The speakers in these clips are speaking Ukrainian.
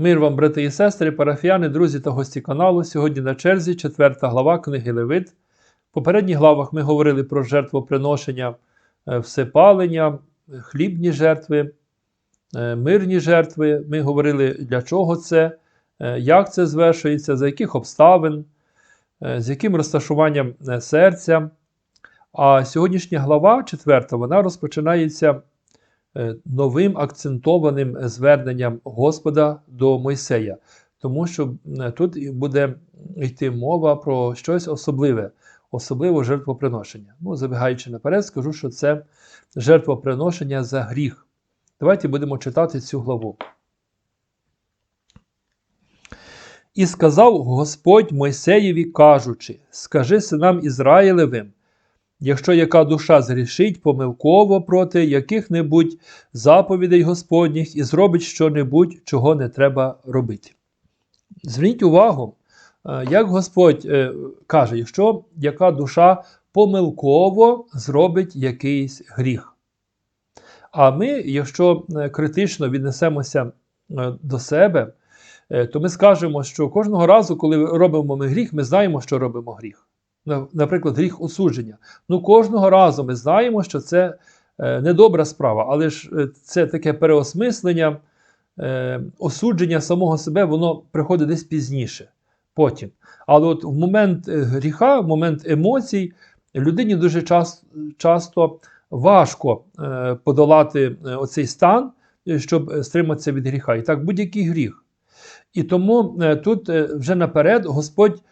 Мир вам, брати і сестри, парафіяни, друзі та гості каналу. Сьогодні на черзі четверта глава книги Левит. В попередніх главах ми говорили про жертвоприношення е, всепалення, хлібні жертви, е, мирні жертви. Ми говорили, для чого це, е, як це звершується, за яких обставин, з яким розташуванням серця. А сьогоднішня глава, четверта, вона розпочинається новим акцентованим зверненням Господа до Мойсея, тому що е, тут буде йти мова про щось особливе, особливо жертвоприношення. Ну, забігаючи наперед, скажу, що це жертвоприношення за гріх. Давайте будемо читати цю главу. І сказав Господь Мойсеєві, кажучи: Скажи синам Ізраїлевим, якщо яка душа згрішить помилково проти яких-небудь заповідей Господніх і зробить що-небудь, чого не треба робити. Зверніть увагу, е, як Господь е, каже, якщо яка душа помилково зробить якийсь гріх. А ми, якщо е, критично віднесемося до себе, то ми скажемо, що кожного разу, коли робимо ми гріх, ми знаємо, що робимо гріх. На- Наприклад, гріх осудження. Ну, кожного разу ми знаємо, що це е, недобра справа, але ж е, це таке переосмислення, е, осудження самого себе, воно приходить десь пізніше, потім. Але от в момент гріха, в момент емоцій, людині дуже час, часто важко подолати оцей стан, щоб стриматися від гріха. І так, будь-який гріх. І тому тут вже наперед Господь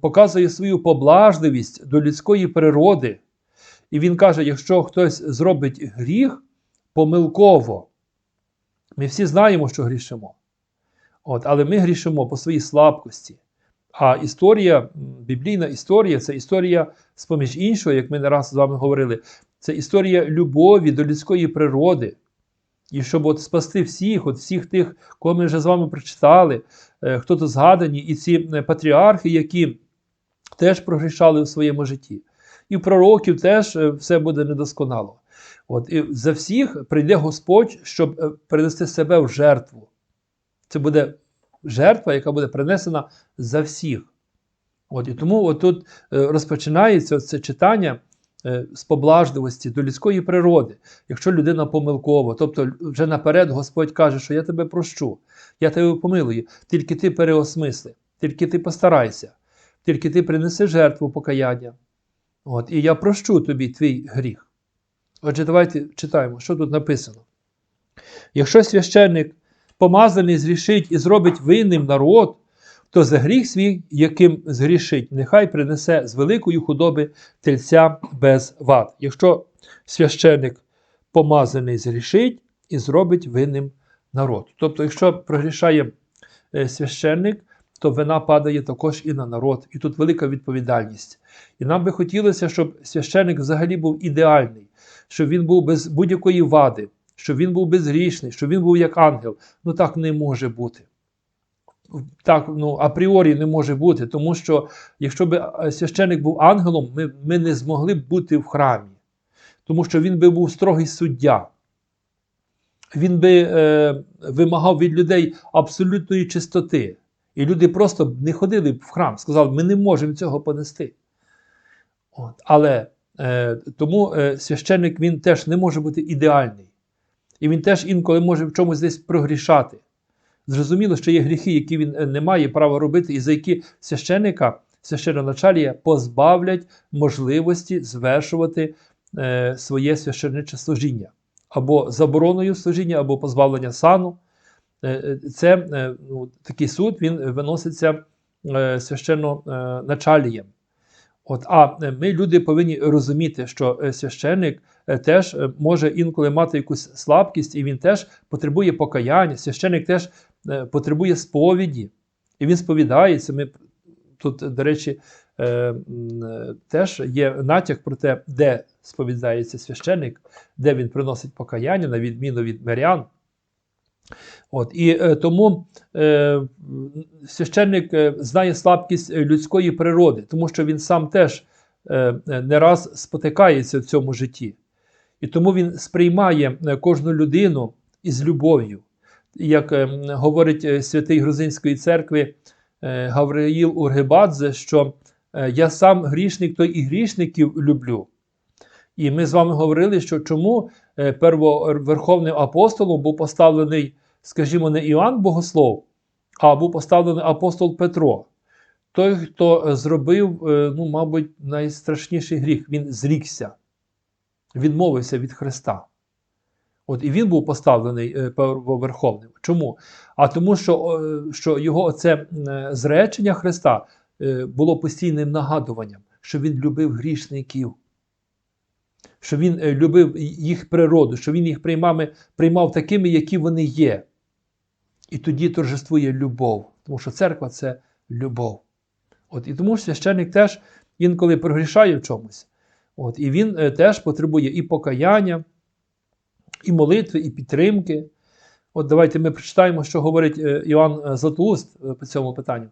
показує свою поблажливість до людської природи. І він каже: якщо хтось зробить гріх помилково, ми всі знаємо, що грішимо. От, але ми грішимо по своїй слабкості. А історія, біблійна історія це історія, з-поміж іншого, як ми не раз з вами говорили, це історія любові до людської природи. І щоб от спасти всіх, от всіх тих, кого ми вже з вами прочитали, е, хто тут згадані, і ці е, патріархи, які теж прогрішали в своєму житті. І пророків теж е, все буде недосконало. От, і за всіх прийде Господь, щоб принести себе в жертву. Це буде жертва, яка буде принесена за всіх. От, і тому тут розпочинається це читання з поблажливості до людської природи. Якщо людина помилкова, тобто вже наперед Господь каже, що я тебе прощу, я тебе помилую, тільки ти переосмисли, тільки ти постарайся, тільки ти принеси жертву покаяння. От, і я прощу тобі твій гріх. Отже, давайте читаємо, що тут написано. Якщо священник помазаний зрішить і зробить винним народ, то за гріх свій, яким згрішить, нехай принесе з великої худоби тельця без вад. Якщо священник помазаний згрішить і зробить винним народ. Тобто, якщо прогрішає е, священник, то вина падає також і на народ. І тут велика відповідальність. І нам би хотілося, щоб священник взагалі був ідеальний, щоб він був без будь-якої вади, щоб він був безгрішний, щоб він був як ангел. Ну так не може бути. Так, ну, апріорі не може бути, тому що якщо б е, священик був ангелом, ми, ми не змогли б бути в храмі, тому що він би був строгий суддя. Він би е, вимагав від людей абсолютної чистоти. І люди просто не ходили б в храм, сказали, ми не можемо цього понести. От. Але е, тому е, священник він теж не може бути ідеальний. І він теж інколи може в чомусь десь прогрішати. Зрозуміло, що є гріхи, які він е, не має права робити, і за які священника, священноначалія позбавлять можливості звершувати е, своє священниче служіння. Або забороною служіння, або позбавлення сану. Е, е, Це е, ну, такий суд він виноситься е, священноначалієм. От, а е, ми, люди, повинні розуміти, що е, священник е, теж може інколи мати якусь слабкість, і він теж потребує покаяння. Священник теж потребує сповіді, і він сповідається. Ми тут, до речі, теж є натяк про те, де сповідається священник, де він приносить покаяння, на відміну від мирян. От, і е, тому е, священник е, знає слабкість е, людської природи, тому що він сам теж е, е, не раз спотикається в цьому житті. І тому він сприймає е, кожну людину із любов'ю. як е, говорить святий Грузинської церкви е, Гавриїл Ургебадзе, що е, я сам грішник, то і грішників люблю. І ми з вами говорили, що чому е, первоверховним апостолом був поставлений, скажімо, не Іоанн Богослов, а був поставлений апостол Петро. Той, хто е, зробив, е, ну, мабуть, найстрашніший гріх, він зрікся, відмовився від Христа. От і він був поставлений первоверховним. Чому? А тому, що, що його оце е, зречення Христа було постійним нагадуванням, що він любив грішників, що він е, любив їх природу, що він їх приймав, приймав такими, які вони є. І тоді торжествує любов, тому що церква це любов. От, І тому священник теж інколи прогрішає в чомусь. От, І він е, теж потребує і покаяння, і молитви, і підтримки. От давайте ми прочитаємо, що говорить е, е, Златоуст е, по цьому питанню.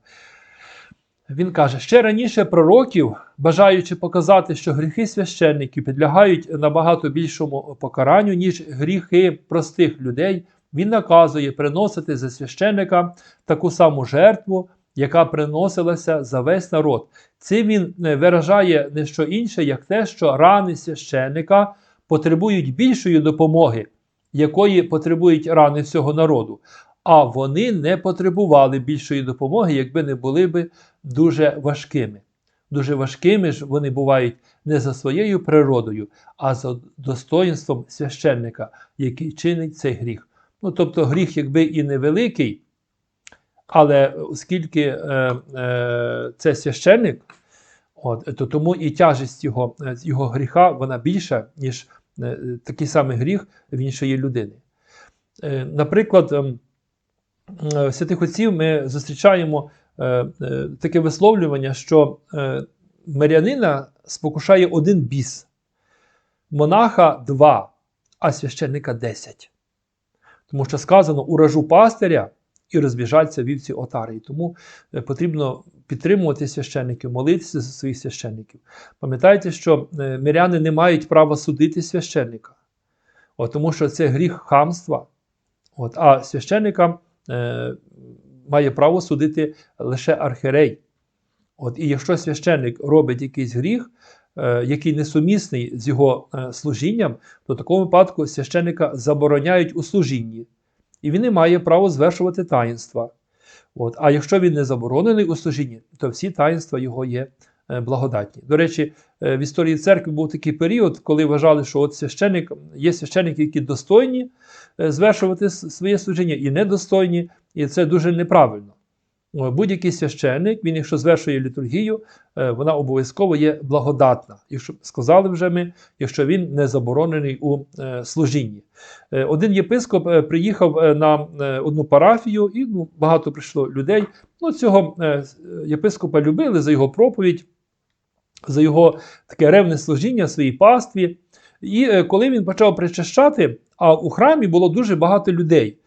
Він каже: ще раніше пророків, бажаючи показати, що гріхи священників підлягають набагато більшому покаранню, ніж гріхи простих людей, він наказує приносити за священника таку саму жертву, яка приносилася за весь народ. Цим він е, виражає не що інше, як те, що рани священника потребують більшої допомоги, якої потребують рани всього народу. А вони не потребували більшої допомоги, якби не були би дуже важкими. Дуже важкими ж вони бувають не за своєю природою, а за достоїнством священника, який чинить цей гріх. Ну, тобто гріх, якби і невеликий, але оскільки е, е, це священник, от, то тому і тяжесть його, е, його гріха вона більша, ніж е, такий самий гріх в іншої людини. Е, наприклад, е, в святих отців ми зустрічаємо е, е, таке висловлювання, що е, мирянина спокушає один біс, монаха два, а священника десять. Тому що сказано уражу пастиря і розбіжаться вівці отари. Тому е, потрібно підтримувати священників, молитися за своїх священників. Пам'ятайте, що е, миряни не мають права судити священника, От, тому що це гріх хамства. От, а священника е, має право судити лише архірей. От, І якщо священник робить якийсь гріх, е, який несумісний з його е, служінням, то в такому випадку священника забороняють у служінні. І він не має права звершувати таїнства. От. А якщо він не заборонений у служінні, то всі таїнства його є е, благодатні. До речі, е, в історії церкви був такий період, коли вважали, що от священник, є священники, які достойні е, звершувати своє служіння, і недостойні, і це дуже неправильно. Будь-який священник, він, якщо звершує літургію, е, вона обов'язково є благодатна. Якщо сказали вже ми, якщо він не заборонений у е, служінні. Е, Один єпископ е, приїхав е, на е, одну парафію, і ну, багато прийшло людей. Ну, цього е, е, єпископа любили за його проповідь, за його таке ревне служіння своїй пастві. І е, коли він почав причащати, а у храмі було дуже багато людей,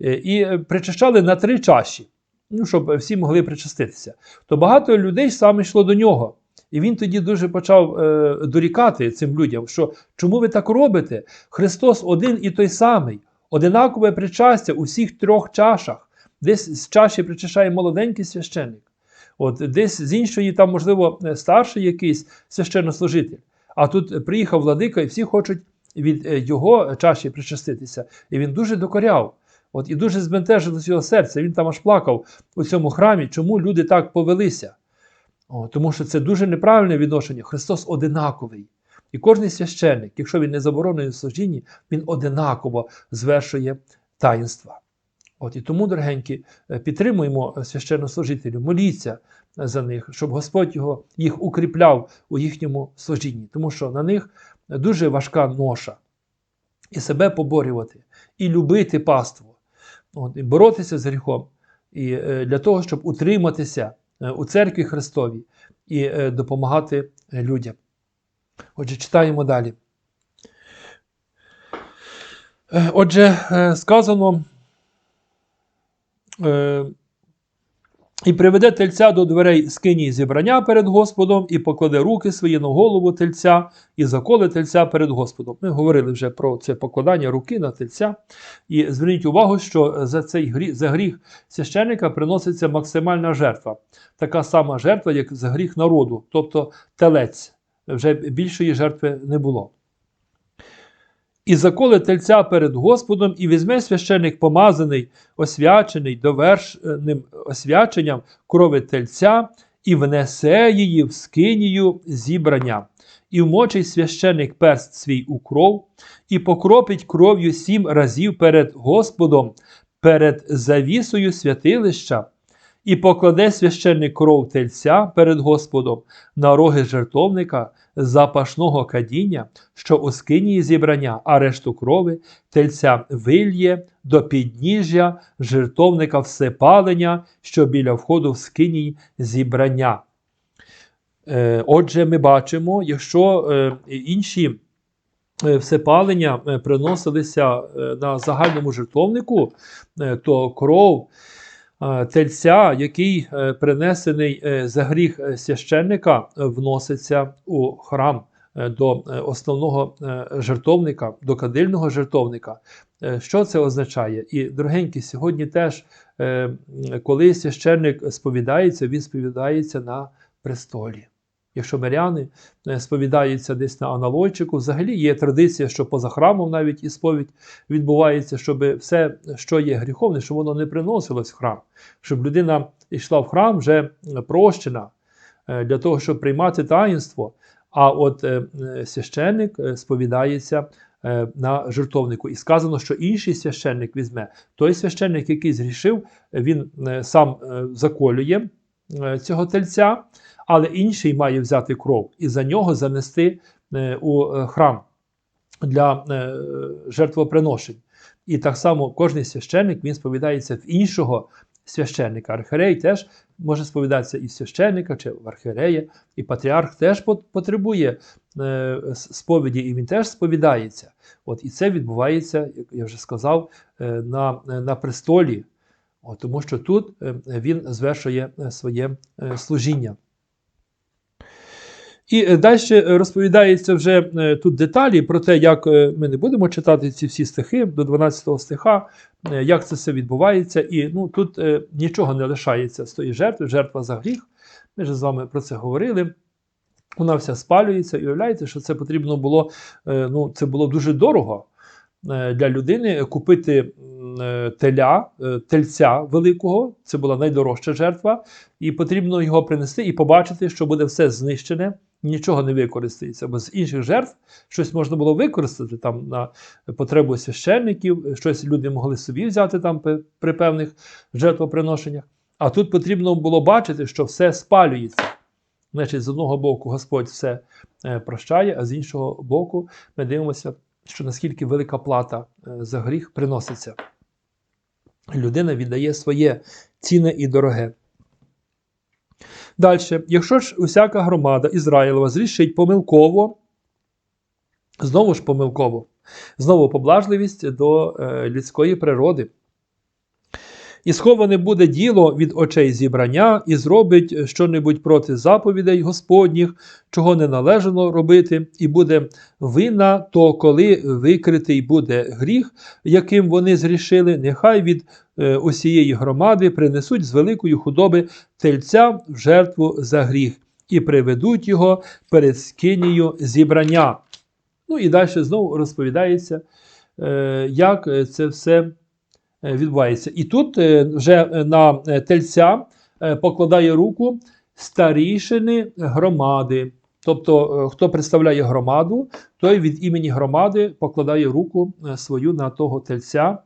е, і е, причащали на три чаші, ну, щоб всі могли причаститися, то багато людей саме йшло до нього. І він тоді дуже почав е, дорікати цим людям, що чому ви так робите? Христос один і той самий, одинакове причастя у всіх трьох чашах. Десь з чаші причащає молоденький священник, от десь з іншої, там, можливо, е, старший якийсь священнослужитель. А тут приїхав владика, і всі хочуть від е, його чаші причаститися. І він дуже докоряв. От і дуже збентежилось його серце. Він там аж плакав у цьому храмі, чому люди так повелися. О, тому що це дуже неправильне відношення. Христос одинаковий. І кожен священник, якщо він не заборонений в служінні, він одинаково звершує таїнства. От і тому, дорогенькі, е, підтримуємо священнослужителів, моліться за них, щоб Господь його, їх укріпляв у їхньому служінні, тому що на них дуже важка ноша. І себе поборювати, і любити паству, от, і боротися з гріхом, і е, для того, щоб утриматися е, у церкві Христовій і е, допомагати е, людям. Отже, читаємо далі. Е, Отже, е, сказано, е, І приведе тельця до дверей скині зібрання перед Господом, і покладе руки свої на голову тельця, і заколе тельця перед Господом. Ми говорили вже про це покладання руки на тельця. І зверніть увагу, що за цей гріх, за гріх священника приноситься максимальна жертва, така сама жертва, як за гріх народу, тобто телець. Вже більшої жертви не було. І заколе тельця перед Господом, і візьме священик помазаний, освячений довершеним освяченням крови тельця, і внесе її в скинію зібрання, і вмочить священик перст свій у кров, і покропить кров'ю сім разів перед Господом, перед завісою святилища, і покладе священник кров тельця перед Господом на роги жертовника запашного кадіння, що у скинії зібрання, а решту крови тельця вильє до підніжжя жертовника всепалення, що біля входу в скиній зібрання. Е, Отже, ми бачимо, якщо е, інші е, всепалення приносилися на загальному жертовнику, то кров тельця, який е, принесений е, за гріх е, священника, вноситься у храм до основного жертовника, до кадильного жертовника. Що це означає? І, дорогенькі, сьогодні теж, коли священник сповідається, він сповідається на престолі. Якщо миряни е, сповідаються десь на аналойчику, взагалі є традиція, що поза храмом навіть і сповідь відбувається, щоб все, що є гріховне, щоб воно не приносилось в храм, щоб людина йшла в храм вже прощена е, для того, щоб приймати таїнство. А от е, е, священник е, сповідається е, на жертовнику. І сказано, що інший священник візьме. Той священник, який згрішив, він е, сам е, заколює е, цього тельця, але інший має взяти кров і за нього занести е, у е, храм для е, жертвоприношень. І так само кожен священник він сповідається в іншого священника. Архиерей теж може сповідатися і в священника, чи в архиерея, і патріарх теж потребує сповіді, і він теж сповідається. От, і це відбувається, як я вже сказав, на, на престолі, От, тому що тут він звершує своє служіння. І далі розповідається вже е, тут деталі про те, як е, ми не будемо читати ці всі стихи до 12 стиха, е, як це все відбувається. І ну, тут е, нічого не лишається з тої жертви, жертва за гріх. Ми вже з вами про це говорили. Вона вся спалюється, і уявляєте, що це потрібно було, е, ну, це було дуже дорого е, для людини купити е, теля, е, тельця великого, це була найдорожча жертва, і потрібно його принести і побачити, що буде все знищене, нічого не використається. Бо з інших жертв щось можна було використати там на потребу священників, щось люди могли собі взяти там при певних жертвоприношеннях. А тут потрібно було бачити, що все спалюється. Значить, з одного боку, Господь все е, прощає, а з іншого боку, ми дивимося, що наскільки велика плата е, за гріх приноситься. Людина віддає своє цінне і дороге. Далі, якщо ж усяка громада Ізраїлова зрішить помилково, знову ж помилково, знову поблажливість до е, людської природи. І сховане буде діло від очей зібрання, і зробить щонебудь проти заповідей Господніх, чого не належало робити, і буде вина, то коли викритий буде гріх, яким вони зрішили, нехай від е, усієї громади принесуть з великої худоби тельця в жертву за гріх, і приведуть його перед скинію зібрання. Ну і далі знову розповідається, е, як е, це все відбувається. І тут е, вже е, на е, тельця е, покладає руку старішини громади. Тобто, е, хто представляє громаду, той від імені громади покладає руку е, свою на того тельця,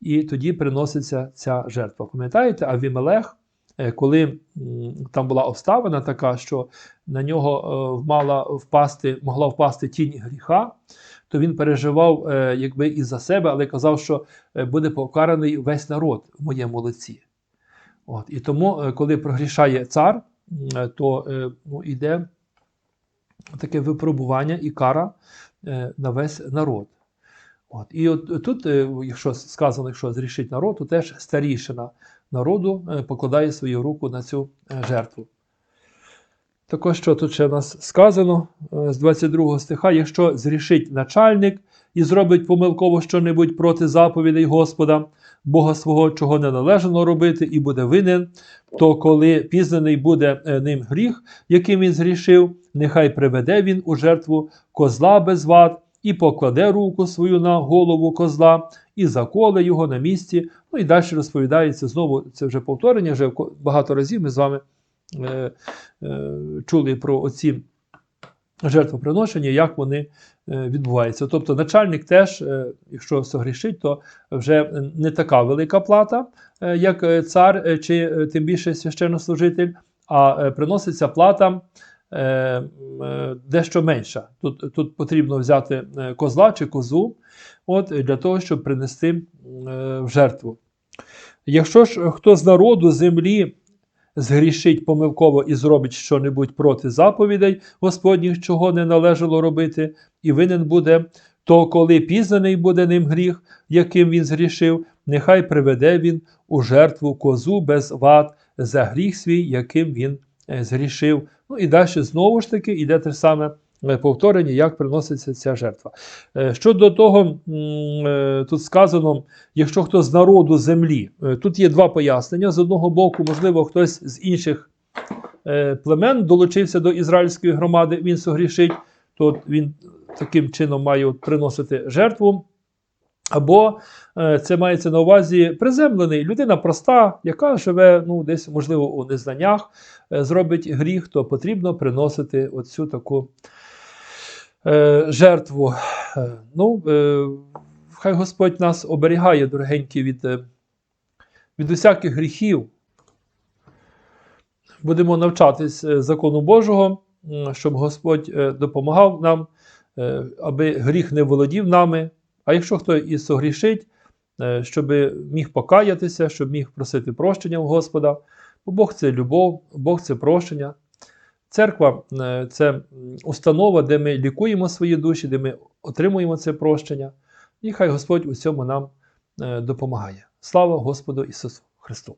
і тоді приноситься ця жертва. Пам'ятаєте, Авімелех, е, коли там була обставина така, що на нього е, мала впасти, могла впасти тінь гріха, то він переживав е, якби і за себе, але казав, що е, буде покараний весь народ в моєму лиці. От. І тому, е, коли прогрішає цар, е, то е, ну, йде таке випробування і кара е, на весь народ. От. І от тут, е, якщо сказано, якщо зрішить народ, то теж старішина народу е, покладає свою руку на цю е, жертву. Також що тут ще в нас сказано е, з 22 стиха: якщо зрішить начальник і зробить помилково щонебудь проти заповідей Господа, Бога свого, чого не належало робити, і буде винен, то коли пізнаний буде ним гріх, яким він згрішив, нехай приведе він у жертву козла без вад і покладе руку свою на голову козла, і заколе його на місці. Ну і далі розповідається знову, це вже повторення, вже багато разів ми з вами е, е, чули про оці жертвоприношення, як вони е, відбуваються. Тобто начальник теж, е, якщо согрішить, то вже не така велика плата, е, як цар чи тим більше священнослужитель, а приноситься плата дещо менша. Тут, тут потрібно взяти е, козла чи козу от, для того, щоб принести е, в жертву. Якщо ж хто з народу землі згрішить помилково і зробить щонебудь проти заповідей Господніх, чого не належало робити, і винен буде, то коли пізнаний буде ним гріх, яким він згрішив, нехай приведе він у жертву козу без вад за гріх свій, яким він е, згрішив. Ну і далі знову ж таки йде те саме е, повторення, як приноситься ця жертва. Е, Щодо того, е, тут сказано, якщо хто з народу землі, Е, тут є два пояснення. З одного боку, можливо, хтось з інших е, племен долучився до ізраїльської громади, він согрішить, то він таким чином має приносити жертву. Або е, це мається на увазі приземлений, людина проста, яка живе ну, десь, можливо, у незнаннях, е, зробить гріх, то потрібно приносити оцю таку е, жертву. Е, ну, е, хай Господь нас оберігає, дорогенькі, від, від усяких гріхів. Будемо навчатись закону Божого, щоб Господь допомагав нам, аби гріх не володів нами. А якщо хто і согрішить, е, щоб міг покаятися, щоб міг просити прощення у Господа. Бо Бог це любов, Бог це прощення. Церква е, це установа, де ми лікуємо свої душі, де ми отримуємо це прощення. І хай Господь у цьому нам е, допомагає. Слава Господу Ісусу Христу!